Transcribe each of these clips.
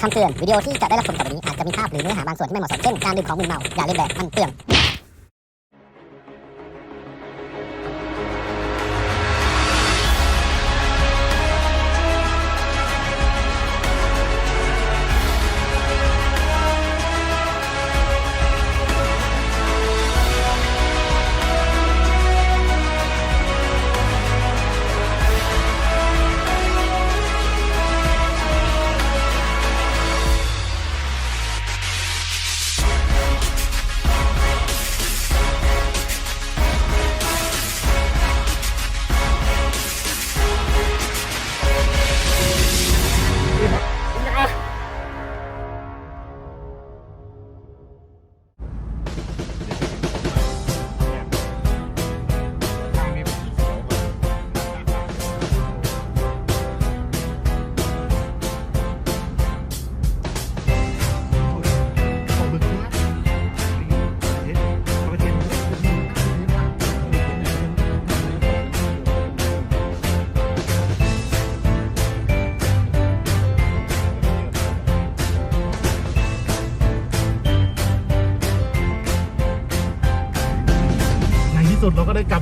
คำเตือนวิดีโอที่จะได้รับชมต่อไปนี้อาจจะมีภาพหรือเนื้อหาบางส่วนที่ไม่เหมาะสมเช่นการดื่มของมึนเมาอย่าเล่นแบบมันเปลือน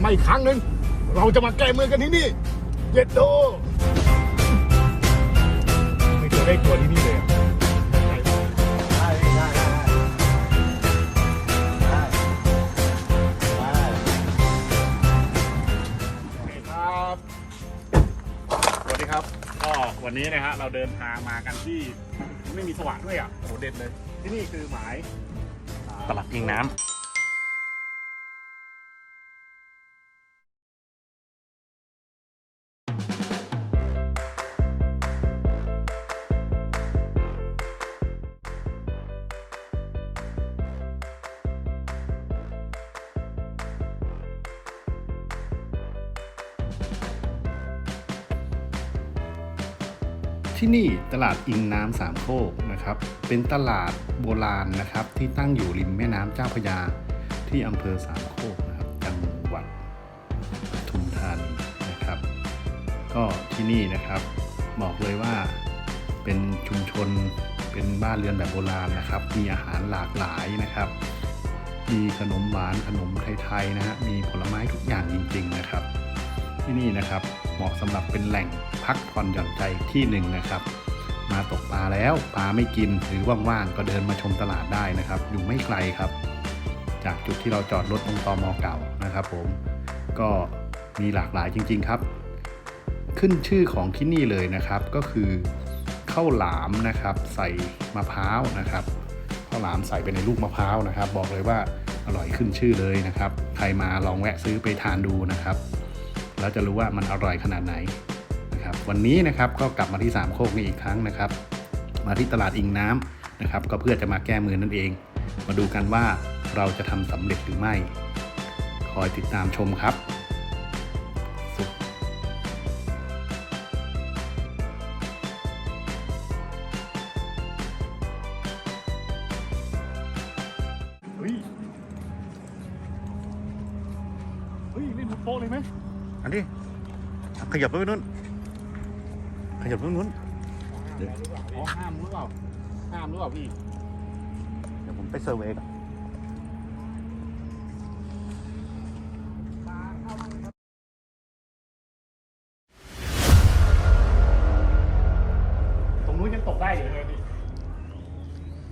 มาอีกครั้งหนึ่งเราจะมาแก้มือกันที่นี่เย็ดโดไม่เคยได้ตัวที่นี่เลยอะครับสวัสดีครับก็วันนี้นะฮะเราเดินทางมากันที่ไม่มีสว่านด้วยอะโหเด็ดเลย ที่นี่คือหมาย ตลาดยิงน้ำ ที่นี่ตลาดอิงน้ำสามโคกนะครับ เป็นตลาดโบราณนะครับ ที่ตั้งอยู่ริมแม่น้ำเจ้าพระยาที่อำเภอสามโคกนะครับจังหวัดปทุมธานีนะครับ ก็ที่นี่นะครับบอกเลยว่าเป็นชุมชนเป็นบ้านเรือนแบบโบราณนะครับ มีอาหารหลากหลายนะครับ มีขนมหวานขนมไทยๆนะฮะมีผลไม้ทุกอย่างจริง ๆนะครับ ที่นี่นะครับ เหมาะสำหรับเป็นแหล่งพักผ่อนหย่อนใจที่หนึ่งนะครับ มาตกปลาแล้วปลาไม่กินหรือว่างๆก็เดินมาชมตลาดได้นะครับ อยู่ไม่ไกลครับ จากจุดที่เราจอดรถตรงตอมอเก่านะครับ ผมก็มีหลากหลายจริง ๆครับ ขึ้นชื่อของที่นี่เลยนะครับ ก็คือข้าวหลามนะครับ ใส่มะพร้าวนะครับข้าวหลามใส่ไปในลูกมะพร้าวนะครับ บอกเลยว่าอร่อยขึ้นชื่อเลยนะครับ ใครมาลองแวะซื้อไปทานดูนะครับ แล้วจะรู้ว่ามันอร่อยขนาดไหนนะครับวันนี้นะครับก็กลับมาที่สามโคกนี้อีกครั้งนะครับ มาที่ตลาดอิงน้ำนะครับ ก็เพื่อจะมาแก้มือนั่นเอง มาดูกันว่าเราจะทำสำเร็จหรือไม่ คอยติดตามชมครับ ยับไปนู้น ขยับไปนู้นอ๋อห้ามหรือเปล่าห้ามหรือเปล่าพี่เดี๋ยวผมไปเซอร์เวย์ก่อนตรงนู้นยังตกได้อยู่เลยพี่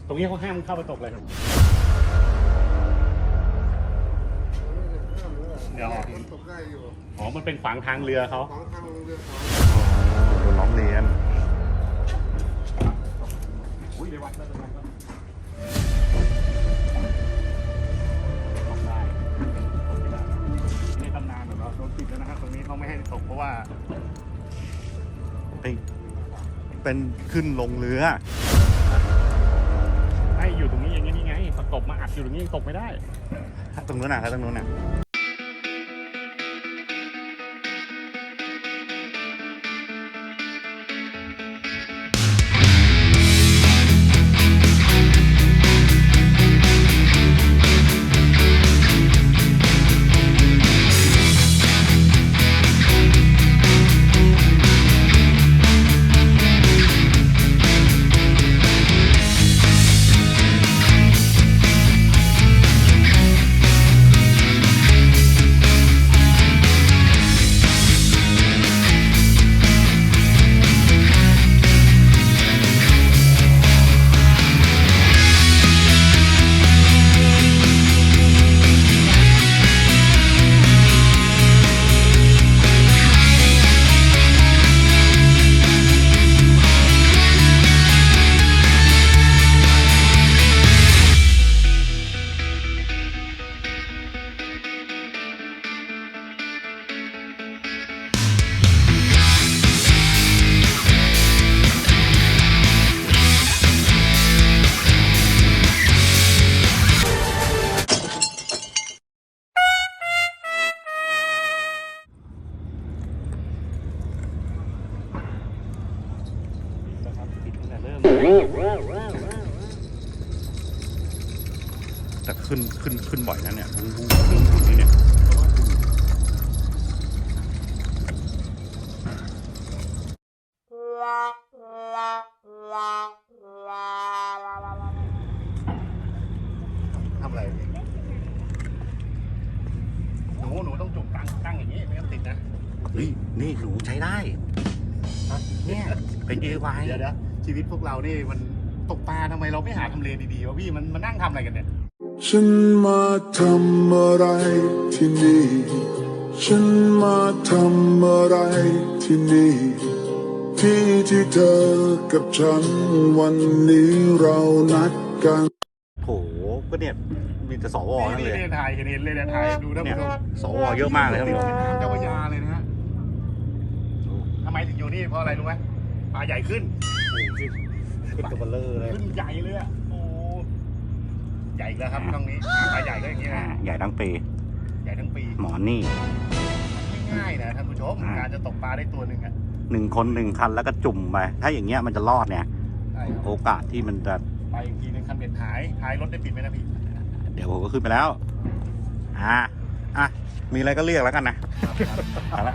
ตรงนี้เขาห้ามเข้าไปตกเลยครับ อยู่อ๋อ มันเป็นขวางทางเรือเขาของทางเรือเขาโดนร้องเรียนอุ้ยไปวัดแล้วไปวัดแล้วตกได้ตกไม่ได้ในตำนานของเราโดนปิดแล้วนะครับตรงนี้เขาไม่ให้ตกเพราะว่าเฮ้ยเป็นขึ้นลงเรือ ให้อยู่ตรงนี้อย่างนี้นี่ไงประกบมาอัดอยู่ตรงนี้ยังตกไม่ได้ ตรงนู้นน่ะครับตรงนู้นน่ะ แต่ขึ้นขึ้นขึ้นบ่อยนะเนี่ย นี่มันตกปลาทำไมเราไม่หาทำเลดีๆวะพี่มันมานั่งทำอะไรกันเนี่ย ฉันมาทำอะไรที่นี่ ฉันมาทำอะไรที่นี่ ที่ที่เธอกับฉันวันนี้เรานัดกัน โถก็เนี่ยมีแต่สวนั่นนี่เลยนี่ถ่ายเห็นเห็นเลยนะถ่ายดูนะเนี่ยผู้ชมสวเยอะมากเลยครับติพี่ดน้องแม่น้ำเจ้าพระยาเลยนะฮะทำไมถึงอยู่นี่เพราะอะไรรู้ไหมปลาใหญ่ขึ้น ขึ้นตัวเบลเลอร์เลย ขึ้นใหญ่เลยอะโอ้ใหญ่อีกแล้วครับช่องนี้ปลาใหญ่ก็อย่างนี้อ่านะ ใหญ่ทั้งปี ใหญ่ทั้งปี หมอนี่ไม่ง่ายนะท่านผู้ชมอ่าการจะตกปลาได้ตัวหนึ่งอะหนึ่งคนหนึ่งคันแล้วก็จุ่มไป ถ้าอย่างเงี้ยมันจะรอดเนี่ยใช่ครับโอกาสที่มันจะไปอีกทีหนึงคันเบ็ดหายท้ายรถได้ปิดไหมนะพี่ เดี๋ยวผมก็ขึ้นไปแล้ว อ่า อะ มีอะไรก็เรียกแล้วกันนะ เอาละ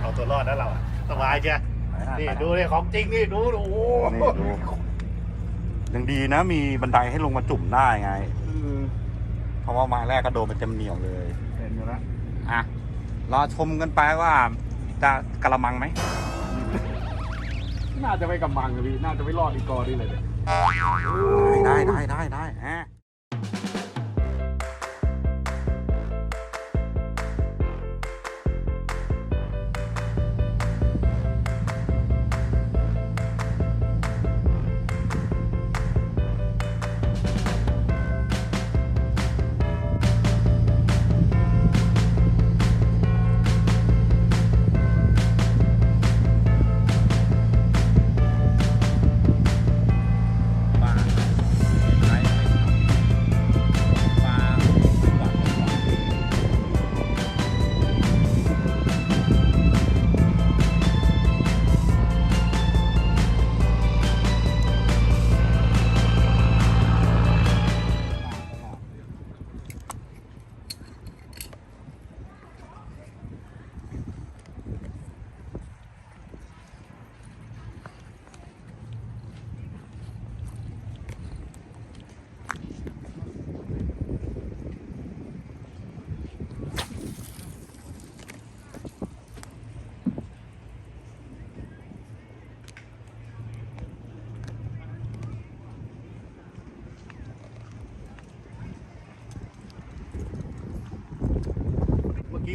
เอาตัวรอดแล้วเราอะสบายจ้ะนี่ดูเลยของจริงนี่ดูดูโอ้โหนี่ดู ยังดีนะ มีบันไดให้ลงมาจุ่มได้ไง เพราะว่าไม้แรกก็โดนไปเต็มเหนียวเลยเห็นอยู่แล้วอะรอชมกันไปว่าจะกระมังไหม น่าจะไม่กำมังนะพี่ น่าจะไม่รอดอีกกอนี่เลยเนี่ยได้ได้ได้ได้อะปล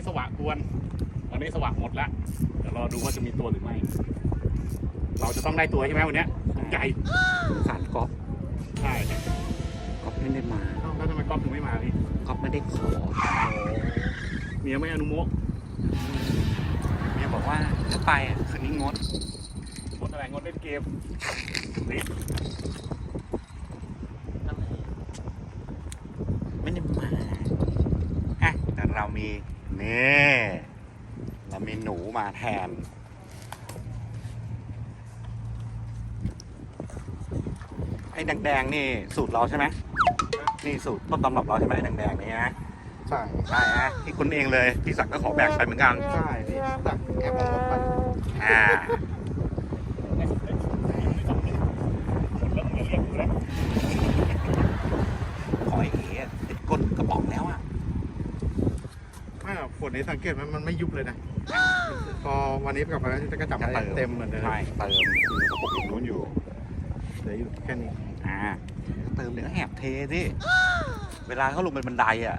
สว่างกวน วันนี้สว่างหมดแล้วเดี๋ยวรอดูว่าจะมีตัวหรือไม่ เราจะต้องได้ตัวใช่ไหมวันเนี้ยใหญ่ขาดก๊อฟใช่ก๊อฟไม่ได้มาเอ้าแล้วทำไมก๊อฟถึงไม่มาพี่ก๊อฟไม่ได้ขอเมียไม่อนุโมกเมียบอกว่าถ้าไปอะคืนนี้งดงดอะไรงดเล่นเกมนี่ไม่ได้มาอะแต่เรามีนี่เรา มีหนูมาแทน ไอ้แดงๆนี่สูตรเราใช่ไหมนี่สูตรต้นตำรับเราใช่ไหมไอ้แดงๆนี่นะใช่ใช่ฮะที่คุณเองเลยพี่ศักดิ์ก็ขอแบ่งไปเหมือนกันใช่นี่ตักแอปของรถไปอ่าแล้วมึงเรียกกูแล้วขอไอ้เอ๋ติดก้นกระป๋องแล้วอะไม่หรอกขวดนี้สังเกตไหมมันไม่ยุบเลยนะ พอวันนี้กลับมาแล้วจะก็จับมาเต็มเหมือนเดิมใช่เติมคือกระปุกอย่างนู้นอยู่เหลืออยู่แค่นี้อ่าเติมเดี๋ยวก็แหบเทสิเวลาเขาลงเป็นบันไดอะ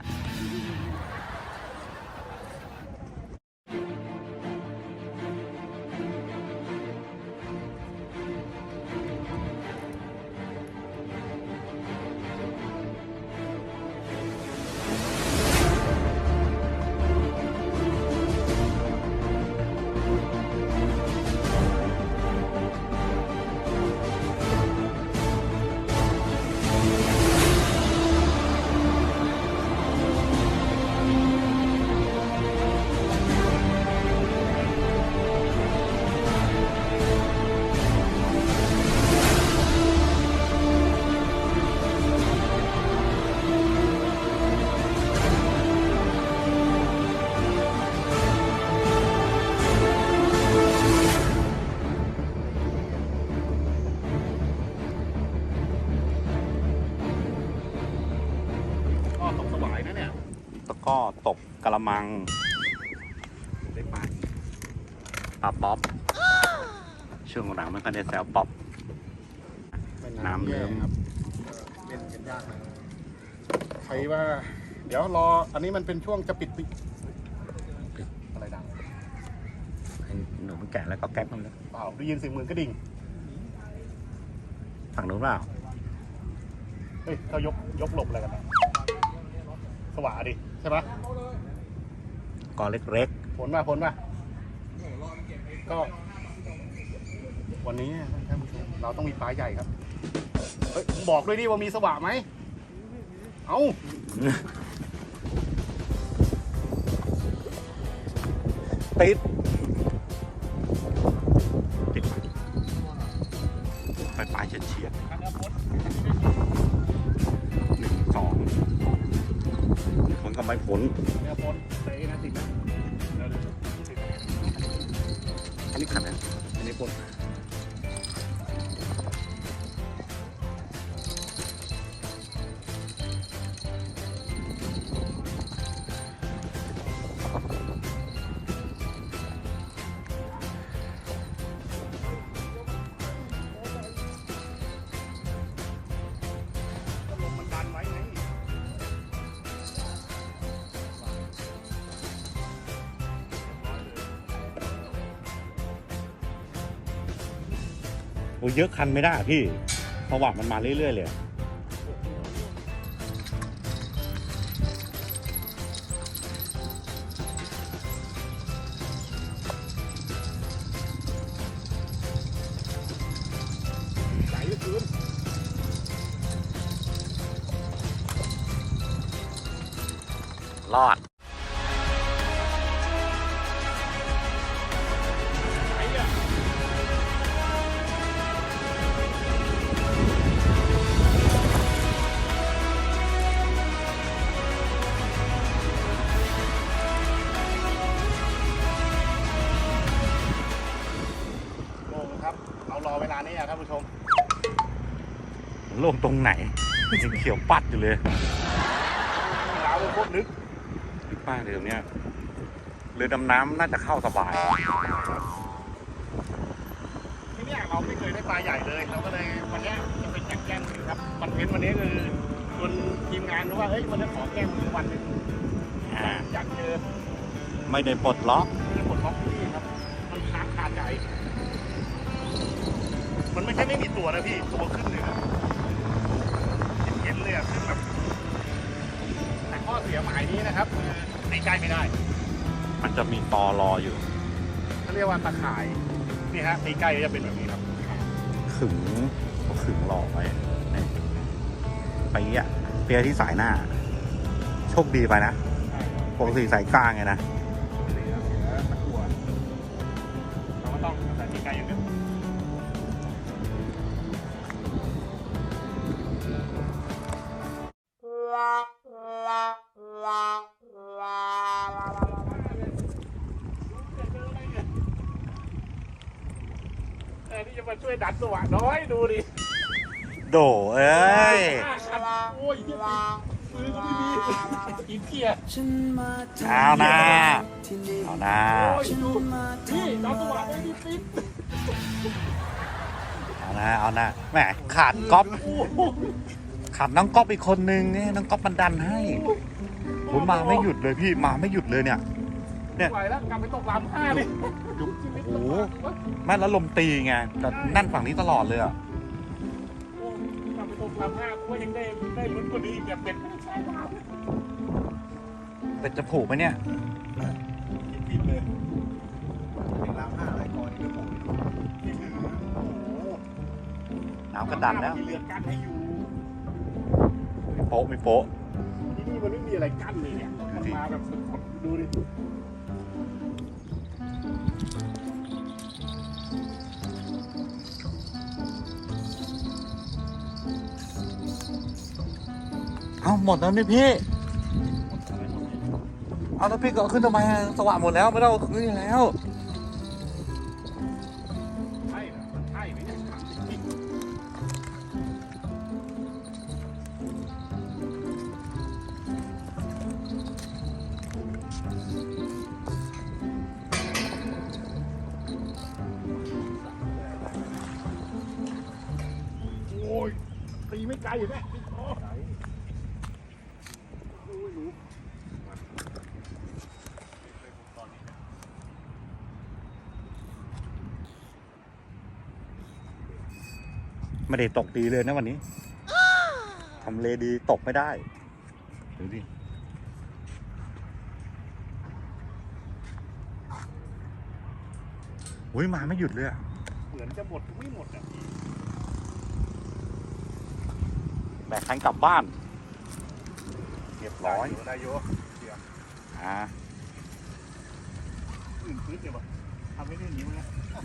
ก็ตกกระมังได้ปลาปลาป๊อปช่วงหลังมันก็ได้แซวป๊อปน้ำเริ่มครับเล่นกันยากนะใครว่า เดี๋ยวรออันนี้มันเป็นช่วงจะปิดปิดอะไรดังหนูมันแกะแล้วก็แก๊กมันเลยเปล่าได้ยินเสียงเหมือนกระดิ่งฝั่งนู้นเปล่าเฮ้ยเขายกยกหลบอะไรกันนะสว่าดิใช่ปะกอเล็กผลมาผลมาก็วันนี้ท่านผู้ชมเราต้องมีปลาใหญ่ครับเฮ้ยบอกด้วยดิว่ามีสว่าไหมเอ้าๆติดติดไปปลายๆเฉียดๆ ผลไม่ผลเนี่ยพ้นะนะติดนะอันนี้ขัดนะอันนี้พ้น เยอะคันไม่ได้พี่เพราะว่ามันมาเรื่อยๆเลย ลงตรงไหนยังเขียวปัดอยู่เลยยาวโคตรลึกลึกมากเลยตรงเนี้ยเรือดำน้ำน่าจะเข้าสบาย ที่เนี่ยเราไม่เคยได้ปลาใหญ่เลย เราก็เลยวันเนี้ยจะเป็นแกล้งมือครับคอนเทนต์วันนี้คือชวนทีมงานรู้ว่าเฮ้ยวันนี้ขอแกล้งมือวันหนึ่งอ่าอยากเจอไม่ได้ปลดล็อกไม่ได้ปลดล็อกที่นี่ครับ มันค้างคาใจ มันไม่ใช่ไม่มีตัวนะพี่ ตัวขึ้นเลยนะเห็นๆเลยอะขึ้นแบบ แต่ข้อเสียหมายนี้นะ ครับคือตีใกล้ไม่ได้ มันจะมีตอรออยู่ เขาเรียกว่าตะข่าย นี่ฮะตีใกล้ก็จะเป็นแบบนี้ครับ ขึงเขาขึงรอไว้นี่ไปอะเปียที่สายหน้า โชคดีไปนะปกติสายกลางไงนะ โดเอ้ยห้าคันโอ้ยเหี้ยมือก็ไม่มีอีเกียเอานะเอานะโอ้ยดูนี่ดันสว่างไม่มีปิ๊บเอานะเอานะแหมขาดก๊อปขาดน้องก๊อปอีกคนนึงเนี่ยน้องก๊อปมันดันให้ผมมาไม่หยุดเลยพี่มาไม่หยุดเลยเนี่ยเนี่ยไหวแล้วกลับไปตกลำห้าดิโอ้โหแม่แล้วลมตีไงแต่นั่นฝั่งนี้ตลอดเลยอะโอ้ กลับไปตกลำห้าก็ยังได้ได้ลุ้นกว่านี้อีกแบบเป็นใช่ลเป็นจะผูกไหมเนี่ยำผิดเลยเป็นลำห้าอะไรก่อนที่ผมนี่คือโอ้โหน้ำก็ดันแล้วมีเรือกั้นให้อยู่ไม่โป๊ะไม่โป๊ะที่นี่มันไม่มีอะไรกั้นเลยเนี่ยมันมาแบบสดๆดูดิ หมดแล้วนี่พี่ เอาแล้วพี่ก็เอาขึ้นทำไมอะสว่างหมดแล้วไม่ต้องเอาขึ้นแล้ว ไม่ได้ตกดีเลยนะวันนี้ทำเลดีตกไม่ได้ดูดิอุ้ยมาไม่หยุดเลยอะเหมือนจะหมดไม่หมดอะแบกคันกลับบ้านเรียบร้อยได้โยอ่าอื่นพื้นเดี๋ยวแบบทำไม่ได้นิ้วนะเอา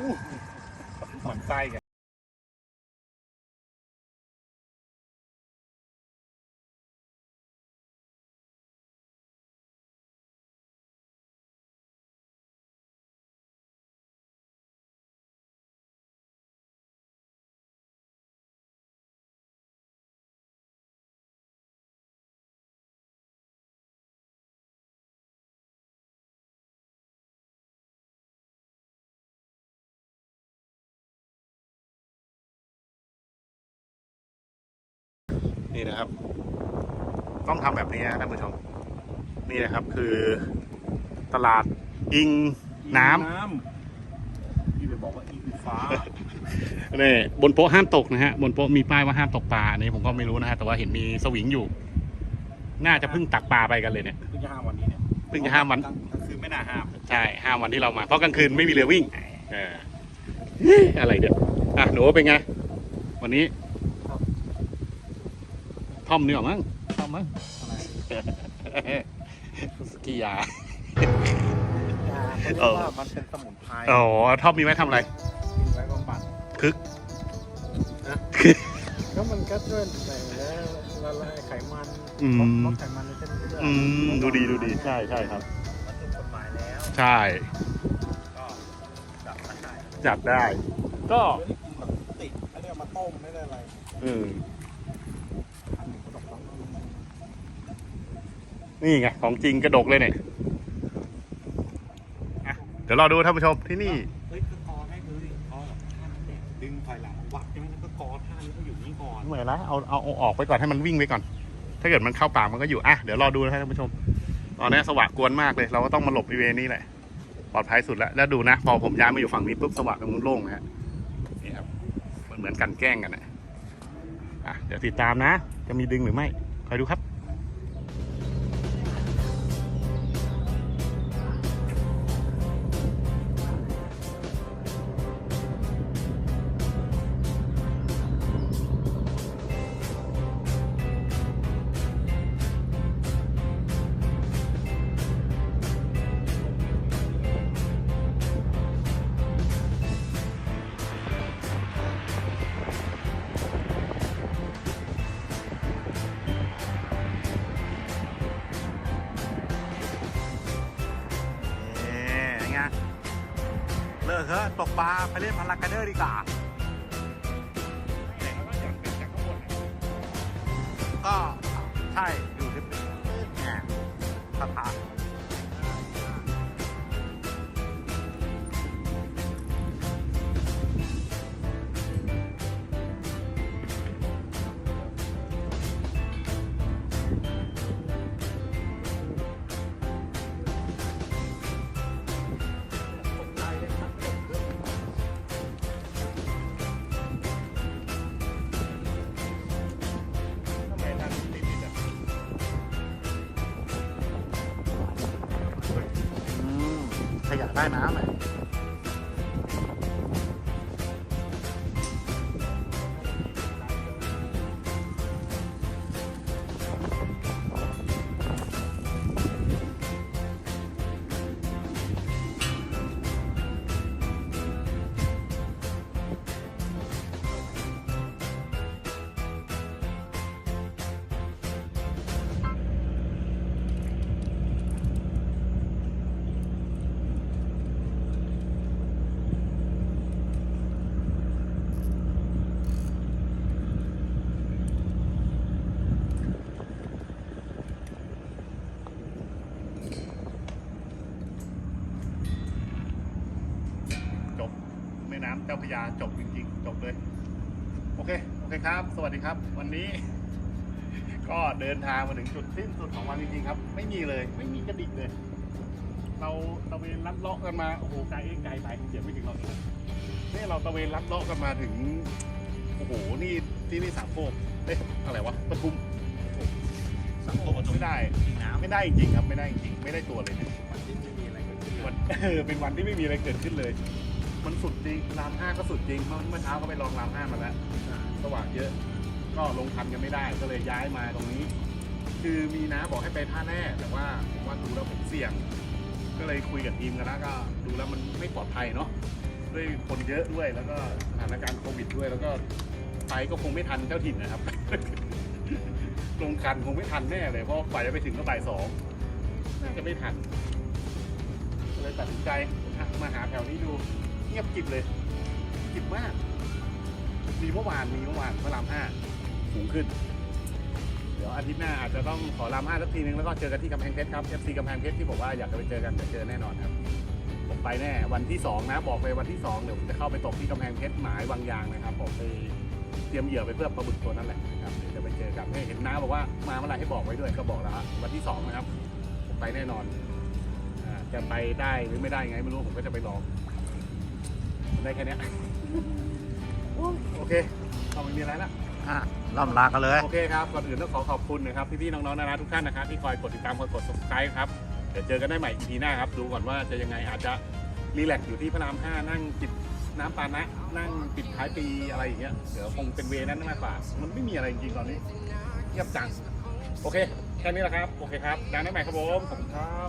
หมันไส้กัน นี่นะครับ ต้องทำแบบนี้นะท่านผู้ชม นี่นะครับคือตลาดอิงน้ำน้ำพี่ไปบอกว่าอิงฟ้านี่บนโป๊ะห้ามตกนะฮะบนโป๊ะมีป้ายว่าห้ามตกปลาอันนี้ผมก็ไม่รู้นะฮะแต่ว่าเห็นมีสวิงอยู่ น่าจะเพิ่งตักปลาไปกันเลยเนี่ยเพิ่งจะห้าวันนี้เนี่ยเพิ่งจะห้ามวันกลางคืนไม่น่าห้ามใช่ห้ามวันที่เรามาเพราะกลางคืนไม่มีเรือวิ่งเอออะไรเดี๋ยวอะหนูเป็นไง วันนี้ ท่อมนี่หรอมั้งท่อมมั้งสกียาเขาเรียกว่ามันเป็นสมุนไพรอ๋อท่อมมีไว้ทำอะไรกินไว้บำบัดคึกก็มันก็ช่วยในแล้วละลายไขมันอืมลดไขมันในเส้นเลือดอืมดูดีดูดีใช่ใช่ครับมันถูกกฎหมายแล้ว ใช่ก็จับมันได้จับได้ ก็ติดไม่ได้เอามาต้มไม่ได้อะไรอืม นี่ไงของจริงกระดกเลยเนี่ยอะเดี๋ยวรอดูท่านผู้ชมที่นี่ เฮ้ยก็กอให้ดูดิกอแบบท่านั้นเนี่ยดึงถอยหลังวัดใช่ไหมแล้วก็กอท่านี้ก็อยู่นี่ก่อนเหมือนไรเอาเอาเอาออกไปก่อนให้มันวิ่งไปก่อน ถ้าเกิดมันเข้าปากมันก็อยู่อะเดี๋ยวรอดูนะท่านผู้ชม ตอนนี้สว่างกวนมากเลย เราก็ต้องมาหลบบริเวณนี้แหละ ปลอดภัยสุดแล้ว แล้วดูนะ พอผมย้ายมาอยู่ฝั่งนี้ปุ๊บสว่างตรงนู้นโล่งนะฮะนี่ครับมันเหมือนกันแกล้งกันนะอะเดี๋ยวติดตามนะ จะมีดึงหรือไม่คอยดูครับ ปลาไปเล่นพารากาเดอร์ดีกว่า ขยะ ยาจบจริงๆ จบเลย โอเค โอเคครับ สวัสดีครับ วันนี้ ก็เดินทางมาถึงจุดสิ้นสุดของวันจริงๆครับ ไม่มีเลย ไม่มีกระดิกเลย เราตะเวนลัดเลาะกันมา โอ้โห ไกลเองไกลไปเดี๋ยวไม่ถึงเราเลยนี่เราตะเวนลัดเลาะกันมาถึง โอ้โห นี่ที่นี่สามโคกเอ๊ะอะไรวะปทุมสามโคกปทุมไม่ได้ ไม่ได้จริงๆครับ ไม่ได้จริงๆ ไม่ได้ตัวเลยเนี่ยวันเออเป็นวันที่ไม่มีอะไรเกิดขึ้นเลย มันสุดจริงรามห้าก็สุดจริง เมื่อเมื่อเช้าก็ไปลองรามห้ามาแล้วสว่างเยอะ ก็ลงทันกันไม่ได้ก็เลยย้ายมาตรงนี้ คือมีน้าบอกให้ไปท่าแน่แต่ว่าผมว่าดูแล้วผมเสี่ยง ก็เลยคุยกับทีมกันแล้วก็ดูแล้วมันไม่ปลอดภัยเนาะด้วยคนเยอะด้วยแล้วก็สถานการณ์โควิดด้วย แล้วก็ไปก็คงไม่ทันเจ้าถิ่นนะครับ ลงคันคงไม่ทันแน่เลยเพราะกว่าจะไปถึงก็บ่ายสองน่าจะไม่ทันเลยตัดสินใจมาหาแถวนี้ดู เงียบกริบเลยกริบมาก มีเมื่อวานมีเมื่อวานพระรามห้าสูงขึ้น เดี๋ยวอาทิตย์หน้าอาจจะต้องขอรามห้าสักทีนึงแล้วก็เจอกันที่กำแพงเพชรครับ FC กำแพงเพชรที่บอกว่าอยากจะไปเจอกันจะเจอแน่นอนครับผมไปแน่วันที่สองนะบอกเลยวันที่สองเดี๋ยวผมจะเข้าไปตกที่กำแพงเพชรหมายวังยางนะครับผมไปเตรียมเหยื่อไปเพื่อปลาบึกตัวนั้นแหละนะครับเดี๋ยวจะไปเจอกันให้เห็นน้าบอกว่ามาเมื่อไหร่ให้บอกไว้ด้วยก็บอกแล้ววันที่สองนะครับ ผมไปแน่นอนจะไปได้หรือไม่ได้ไงไม่รู้ผมก็จะไปลอง ได้แค่เนี้ยโอเคเอาไม่มีอะไรละอะล่ำลากันเลย โอเคครับ ก่อนอื่นต้องขอขอบคุณนะครับ พี่ๆน้องๆนาราทุกท่านนะครับที่คอยกดติดตามคอยกด subscribe ครับ เดี๋ยวเจอกันได้ใหม่ EP หน้าครับ ดูก่อนว่าจะยังไงอาจจะรีแลกซ์อยู่ที่พระราม5นั่งจิบน้ำปานะ นั่งปิดท้ายปีอะไรอย่างเงี้ย เดี๋ยวคงเป็นเวนั้นมากกว่า มันไม่มีอะไรจริงๆตอนนี้เงียบจัง โอเค แค่นี้แหละครับ โอเคครับดังได้ใหม่ครับผม ขอบคุณครับ